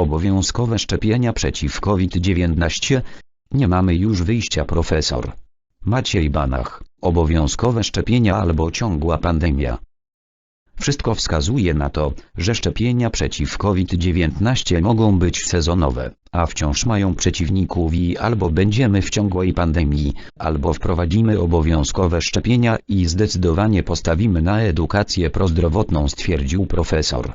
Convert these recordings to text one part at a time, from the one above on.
Obowiązkowe szczepienia przeciw COVID-19? Nie mamy już wyjścia profesor. Maciej Banach, obowiązkowe szczepienia albo ciągła pandemia. Wszystko wskazuje na to, że szczepienia przeciw COVID-19 mogą być sezonowe, a wciąż mają przeciwników i albo będziemy w ciągłej pandemii, albo wprowadzimy obowiązkowe szczepienia i zdecydowanie postawimy na edukację prozdrowotną stwierdził profesor.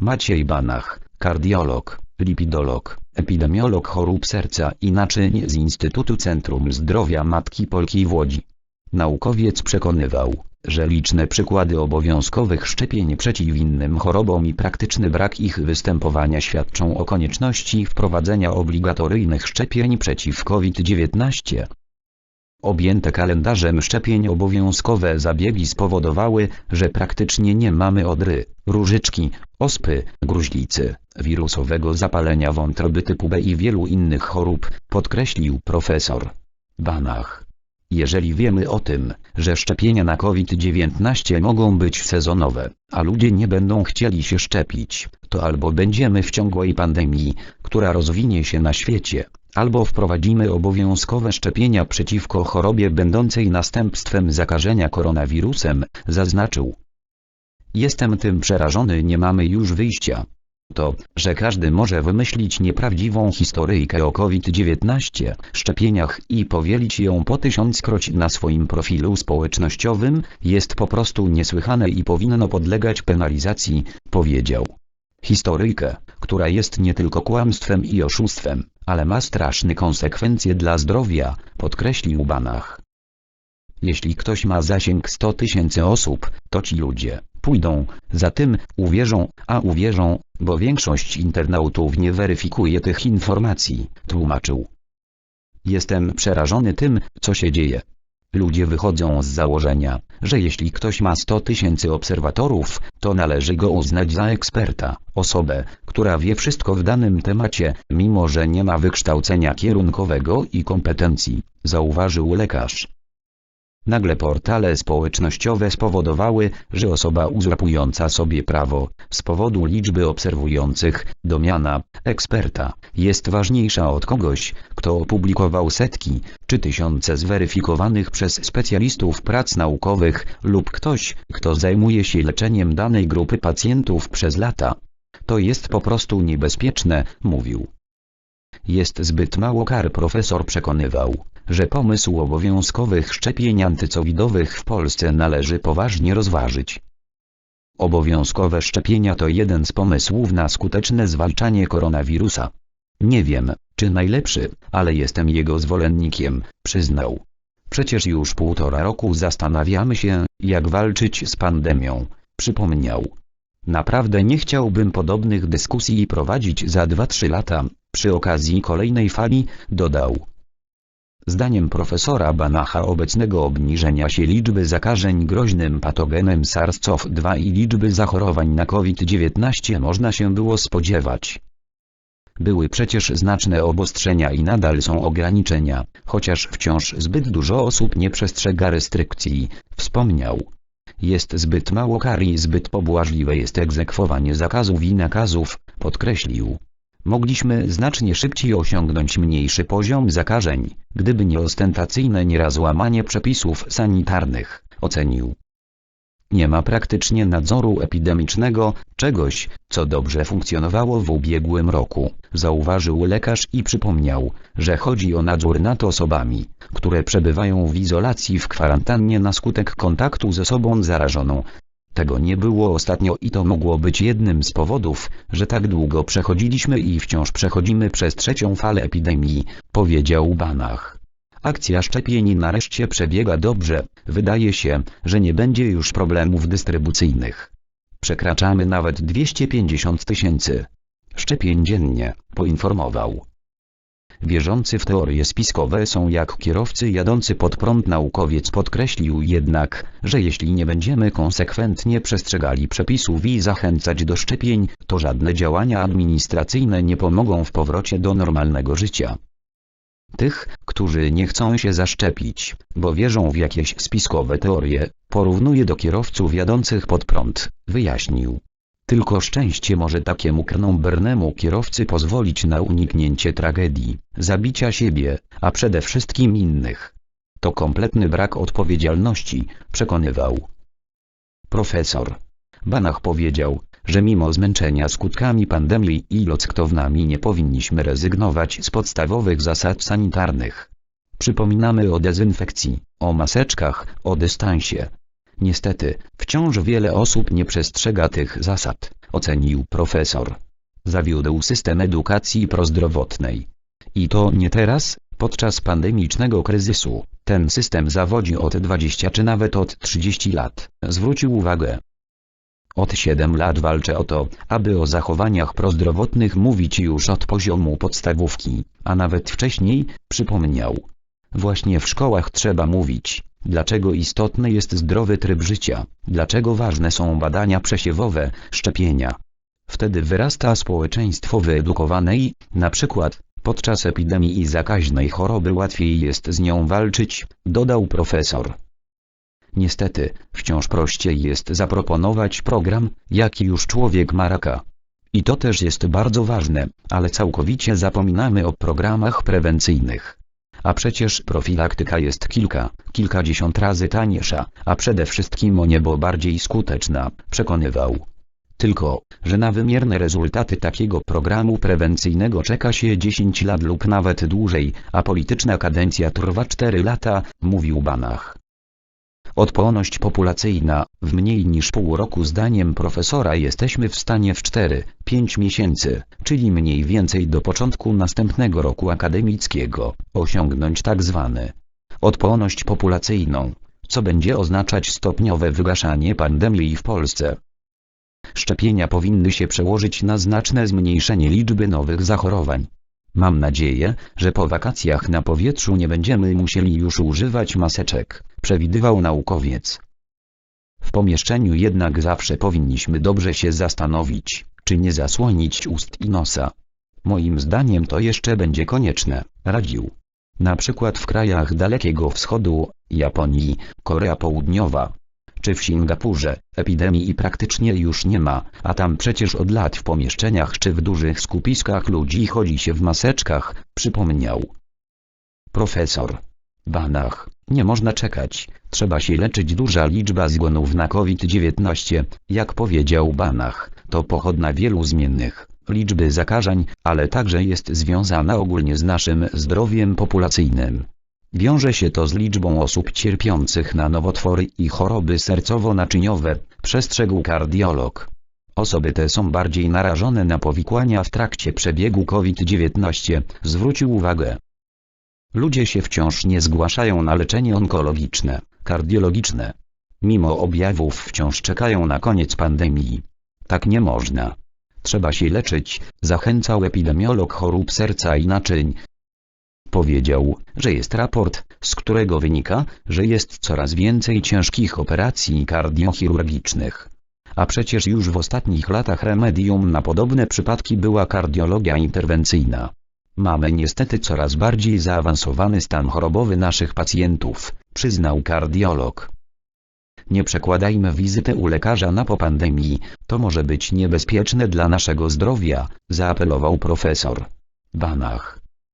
Maciej Banach, kardiolog, lipidolog, epidemiolog chorób serca i naczyń z Instytutu Centrum Zdrowia Matki Polki w Łodzi. Naukowiec przekonywał, że liczne przykłady obowiązkowych szczepień przeciw innym chorobom i praktyczny brak ich występowania świadczą o konieczności wprowadzenia obligatoryjnych szczepień przeciw COVID-19. Objęte kalendarzem szczepień obowiązkowe zabiegi spowodowały, że praktycznie nie mamy odry, różyczki, ospy, gruźlicy, wirusowego zapalenia wątroby typu B i wielu innych chorób, podkreślił profesor Banach. Jeżeli wiemy o tym, że szczepienia na COVID-19 mogą być sezonowe, a ludzie nie będą chcieli się szczepić, to albo będziemy w ciągłej pandemii, która rozwinie się na świecie, albo wprowadzimy obowiązkowe szczepienia przeciwko chorobie będącej następstwem zakażenia koronawirusem, zaznaczył. Jestem tym przerażony, nie mamy już wyjścia. To, że każdy może wymyślić nieprawdziwą historyjkę o COVID-19, szczepieniach i powielić ją po tysiąckroć na swoim profilu społecznościowym, jest po prostu niesłychane i powinno podlegać penalizacji, powiedział. Historyjkę, która jest nie tylko kłamstwem i oszustwem, ale ma straszne konsekwencje dla zdrowia, podkreślił Banach. Jeśli ktoś ma zasięg 100 tysięcy osób, to ci ludzie pójdą, za tym uwierzą, a uwierzą, bo większość internautów nie weryfikuje tych informacji, tłumaczył. Jestem przerażony tym, co się dzieje. Ludzie wychodzą z założenia, że jeśli ktoś ma 100 tysięcy obserwatorów, to należy go uznać za eksperta, osobę, która wie wszystko w danym temacie, mimo że nie ma wykształcenia kierunkowego i kompetencji, zauważył lekarz. Nagle portale społecznościowe spowodowały, że osoba uzurpująca sobie prawo, z powodu liczby obserwujących, do miana eksperta, jest ważniejsza od kogoś, kto opublikował setki, czy tysiące zweryfikowanych przez specjalistów prac naukowych, lub ktoś, kto zajmuje się leczeniem danej grupy pacjentów przez lata. To jest po prostu niebezpieczne, mówił. Jest zbyt mało kar profesor przekonywał że pomysł obowiązkowych szczepień antycowidowych w Polsce należy poważnie rozważyć. Obowiązkowe szczepienia to jeden z pomysłów na skuteczne zwalczanie koronawirusa. Nie wiem, czy najlepszy, ale jestem jego zwolennikiem, przyznał. Przecież już półtora roku zastanawiamy się, jak walczyć z pandemią, przypomniał. Naprawdę nie chciałbym podobnych dyskusji prowadzić za 2-3 lata, przy okazji kolejnej fali, dodał. Zdaniem profesora Banacha obecnego obniżenia się liczby zakażeń groźnym patogenem SARS-CoV-2 i liczby zachorowań na COVID-19 można się było spodziewać. Były przecież znaczne obostrzenia i nadal są ograniczenia, chociaż wciąż zbyt dużo osób nie przestrzega restrykcji, wspomniał. Jest zbyt mało kar i zbyt pobłażliwe jest egzekwowanie zakazów i nakazów, podkreślił. Mogliśmy znacznie szybciej osiągnąć mniejszy poziom zakażeń, gdyby nie ostentacyjne nieraz łamanie przepisów sanitarnych, ocenił. Nie ma praktycznie nadzoru epidemicznego, czegoś, co dobrze funkcjonowało w ubiegłym roku, zauważył lekarz i przypomniał, że chodzi o nadzór nad osobami, które przebywają w izolacji w kwarantannie na skutek kontaktu z osobą zarażoną, tego nie było ostatnio i to mogło być jednym z powodów, że tak długo przechodziliśmy i wciąż przechodzimy przez trzecią falę epidemii, powiedział Banach. Akcja szczepień nareszcie przebiega dobrze, wydaje się, że nie będzie już problemów dystrybucyjnych. Przekraczamy nawet 250 tysięcy szczepień dziennie, poinformował. Wierzący w teorie spiskowe są jak kierowcy jadący pod prąd naukowiec podkreślił jednak, że jeśli nie będziemy konsekwentnie przestrzegali przepisów i zachęcać do szczepień, to żadne działania administracyjne nie pomogą w powrocie do normalnego życia. Tych, którzy nie chcą się zaszczepić, bo wierzą w jakieś spiskowe teorie, porównuje do kierowców jadących pod prąd, wyjaśnił. Tylko szczęście może takiemu krnąbrnemu kierowcy pozwolić na uniknięcie tragedii, zabicia siebie, a przede wszystkim innych. To kompletny brak odpowiedzialności, przekonywał. Profesor Banach powiedział, że mimo zmęczenia skutkami pandemii i lockdownami nie powinniśmy rezygnować z podstawowych zasad sanitarnych. Przypominamy o dezynfekcji, o maseczkach, o dystansie. Niestety, wciąż wiele osób nie przestrzega tych zasad, ocenił profesor. Zawiódł system edukacji prozdrowotnej. I to nie teraz, podczas pandemicznego kryzysu. Ten system zawodzi od 20 czy nawet od 30 lat, zwrócił uwagę. Od 7 lat walczę o to, aby o zachowaniach prozdrowotnych mówić już od poziomu podstawówki, a nawet wcześniej, przypomniał. Właśnie w szkołach trzeba mówić, dlaczego istotny jest zdrowy tryb życia, dlaczego ważne są badania przesiewowe, szczepienia. Wtedy wyrasta społeczeństwo wyedukowane i, na przykład, podczas epidemii i zakaźnej choroby łatwiej jest z nią walczyć, dodał profesor. Niestety, wciąż prościej jest zaproponować program, jaki już człowiek ma raka. I to też jest bardzo ważne, ale całkowicie zapominamy o programach prewencyjnych. A przecież profilaktyka jest kilka, kilkadziesiąt razy tańsza, a przede wszystkim o niebo bardziej skuteczna, przekonywał. Tylko, że na wymierne rezultaty takiego programu prewencyjnego czeka się 10 lat lub nawet dłużej, a polityczna kadencja trwa 4 lata, mówił Banach. Odporność populacyjna, w mniej niż pół roku zdaniem profesora jesteśmy w stanie w 4-5 miesięcy, czyli mniej więcej do początku następnego roku akademickiego, osiągnąć tak zwany odporność populacyjną, co będzie oznaczać stopniowe wygaszanie pandemii w Polsce. Szczepienia powinny się przełożyć na znaczne zmniejszenie liczby nowych zachorowań. Mam nadzieję, że po wakacjach na powietrzu nie będziemy musieli już używać maseczek, przewidywał naukowiec. W pomieszczeniu jednak zawsze powinniśmy dobrze się zastanowić, czy nie zasłonić ust i nosa. Moim zdaniem to jeszcze będzie konieczne, radził. Na przykład w krajach Dalekiego Wschodu, Japonii, Korea Południowa, czy w Singapurze, epidemii i praktycznie już nie ma, a tam przecież od lat w pomieszczeniach czy w dużych skupiskach ludzi chodzi się w maseczkach, przypomniał. Profesor Banach, nie można czekać, trzeba się leczyć duża liczba zgonów na COVID-19, jak powiedział Banach, to pochodna wielu zmiennych, liczby zakażeń, ale także jest związana ogólnie z naszym zdrowiem populacyjnym. Wiąże się to z liczbą osób cierpiących na nowotwory i choroby sercowo-naczyniowe, przestrzegł kardiolog. Osoby te są bardziej narażone na powikłania w trakcie przebiegu COVID-19, zwrócił uwagę. Ludzie się wciąż nie zgłaszają na leczenie onkologiczne, kardiologiczne. Mimo objawów wciąż czekają na koniec pandemii. Tak nie można. Trzeba się leczyć, zachęcał epidemiolog chorób serca i naczyń, Powiedział, że jest raport, z którego wynika, że jest coraz więcej ciężkich operacji kardiochirurgicznych. A przecież już w ostatnich latach remedium na podobne przypadki była kardiologia interwencyjna. Mamy niestety coraz bardziej zaawansowany stan chorobowy naszych pacjentów, przyznał kardiolog. Nie przekładajmy wizytę u lekarza na po pandemii, to może być niebezpieczne dla naszego zdrowia, zaapelował profesor. Banach